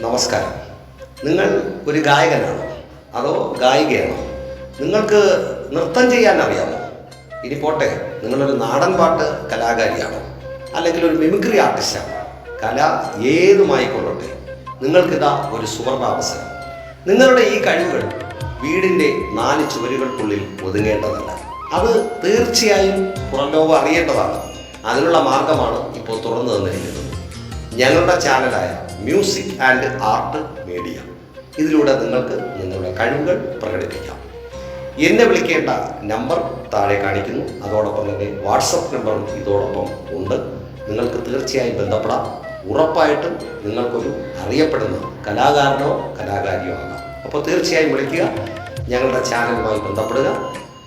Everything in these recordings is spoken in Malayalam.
നമസ്കാരം. നിങ്ങൾ ഒരു ഗായകനാണോ? അതോ ഗായികയാണോ? നിങ്ങൾക്ക് നൃത്തം ചെയ്യാൻ അറിയാമോ ഇനി പോട്ടെ നിങ്ങളൊരു നാടൻ പാട്ട് കലാകാരിയാണോ? അല്ലെങ്കിൽ ഒരു മിമിക്രി ആർട്ടിസ്റ്റാണോ? കല ഏതുമായിക്കൊള്ളട്ടെ നിങ്ങൾക്കിതാ ഒരു സുവർണ അവസരം. നിങ്ങളുടെ ഈ കഴിവുകൾ വീടിന്റെ നാല് ചുവരുകൾക്കുള്ളിൽ ഒതുങ്ങേണ്ടതല്ല. അത് തീർച്ചയായും പുറം ലോകം അറിയേണ്ടതാണ്. അതിനുള്ള മാർഗമാണ് ഇപ്പോൾ തുറന്നു തന്നിരിക്കുന്നത്. ഞങ്ങളുടെ ചാനലായ മ്യൂസിക് ആൻഡ് ആർട്ട് മീഡിയ ഇതിലൂടെ നിങ്ങൾക്ക് നിങ്ങളുടെ കഴിവുകൾ പ്രകടിപ്പിക്കാം. എന്നെ വിളിക്കേണ്ട നമ്പർ താഴെ കാണിക്കുന്നു. അതോടൊപ്പം തന്നെ വാട്സപ്പ് നമ്പറും ഇതോടൊപ്പം ഉണ്ട്. നിങ്ങൾക്ക് തീർച്ചയായും ബന്ധപ്പെടാം. ഉറപ്പായിട്ടും നിങ്ങൾക്കൊരു അറിയപ്പെടുന്ന കലാകാരനോ കലാകാരിയോ ആകാം. അപ്പോൾ തീർച്ചയായും വിളിക്കുക. ഞങ്ങളുടെ ചാനലുമായി ബന്ധപ്പെടുക.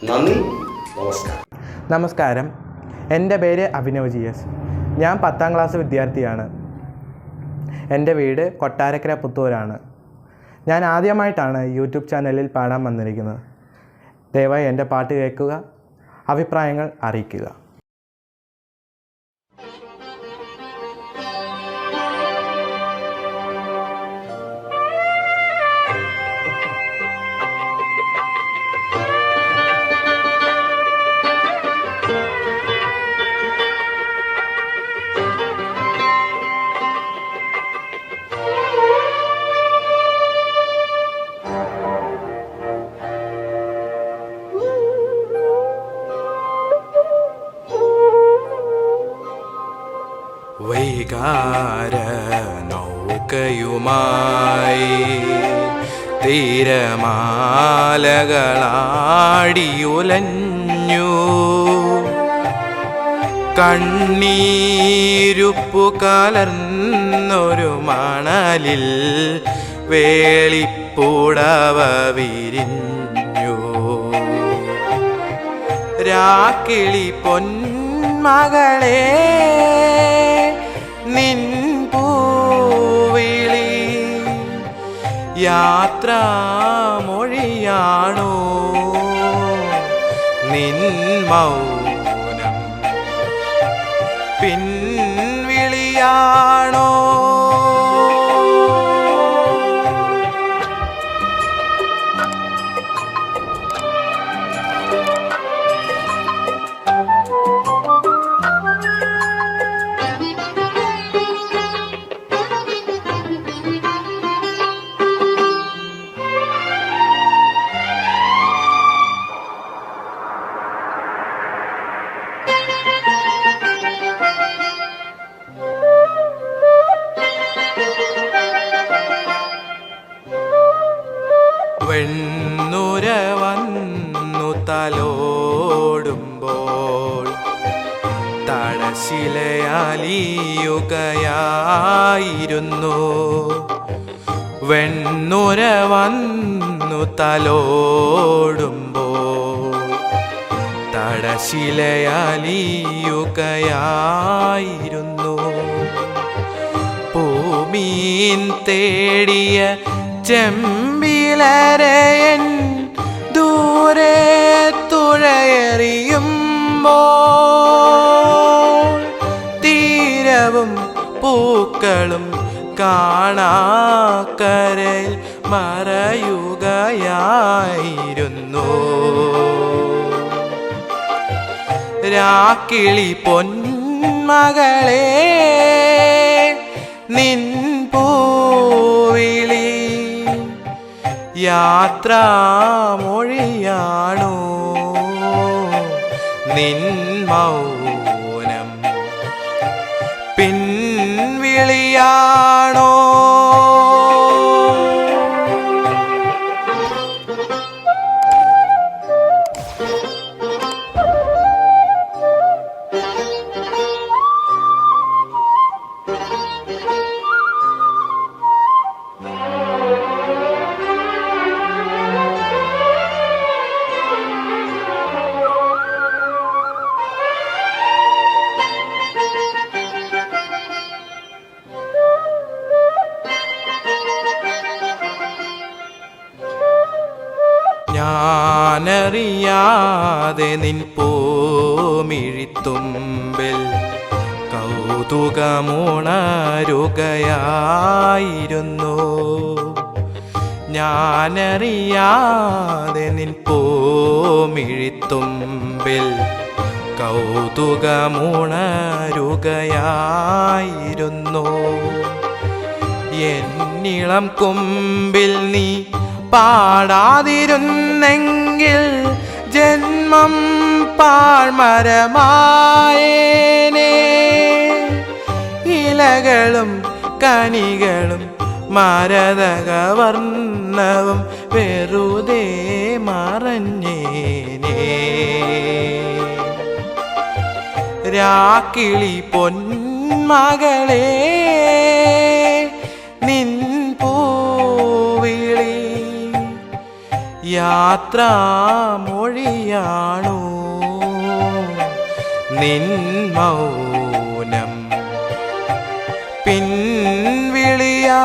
നന്ദി. നമസ്കാരം. നമസ്കാരം. എന്റെ പേര് അഭിനവ് ജി എസ്. ഞാൻ പത്താം ക്ലാസ് വിദ്യാർത്ഥിയാണ്. എന്റെ വീട് കൊട്ടാരക്കര പുത്തൂരാണ്. ഞാൻ ആദ്യമായിട്ടാണ് യൂട്യൂബ് ചാനലിൽ പാടാൻ വന്നിരിക്കുന്നത്. ദയവായി എന്റെ പാട്ട് കേൾക്കുക അഭിപ്രായങ്ങൾ അറിയിക്കുക. വൈകാര നൗക്കയുമായി തീരമാലകളാടിയുലഞ്ഞു. കണ്ണീരുപ്പു കലർന്നൊരു മണലിൽ വേളിപ്പൂടവ വിരിഞ്ഞു. രാക്കിളി പൊന്മകളെ നിൻ പൂവിളി യാത്രാമൊഴിയാണോ? നിൻ മൗനം പിൻവിളിയാണോ? തലോടുമ്പോൾ തടശിലയാലിയുകയായിരുന്നു. വെണ്ണുര വന്നു തലോടുമ്പോൾ തടശിലയാലിയുകയായിരുന്നു. ഭൂമീൻ തേടിയ ചെമ്പിലരയൻ ദൂരെ തുഴയെറിയുമ്പോൾ തീരവും പൂക്കളും കാണാക്കരയിൽ മറയുകയായിരുന്നു. രാക്കിളി പൊന്മകളെ നിൻ യാത്രാമൊഴിയാണോ? നിൻ മൗനം പിൻവിളിയാണോ ഞാനറിയാതെ നിൻ പോമിഴിത്തുമ്പിൽ കൗതുകമുണരുകയായിരുന്നു. ഞാനറിയാതെ നിൻ പോമിഴിത്തുമ്പിൽ കൗതുകമുണരുകയായിരുന്നു. എന്നിളം കൊമ്പിൽ നീ പാടാതിരുന്നെങ്കിൽ ജന്മം പാഴ്മരമായേനെ. ഇലകളും കണികളും മരതകവർണവും വെറുതെ മറഞ്ഞേനെ. രാക്കിളി പൊന്മകളെ. യാത്രാമൊഴിയാണു? നിൻ മൗനം പിൻവിളിയാ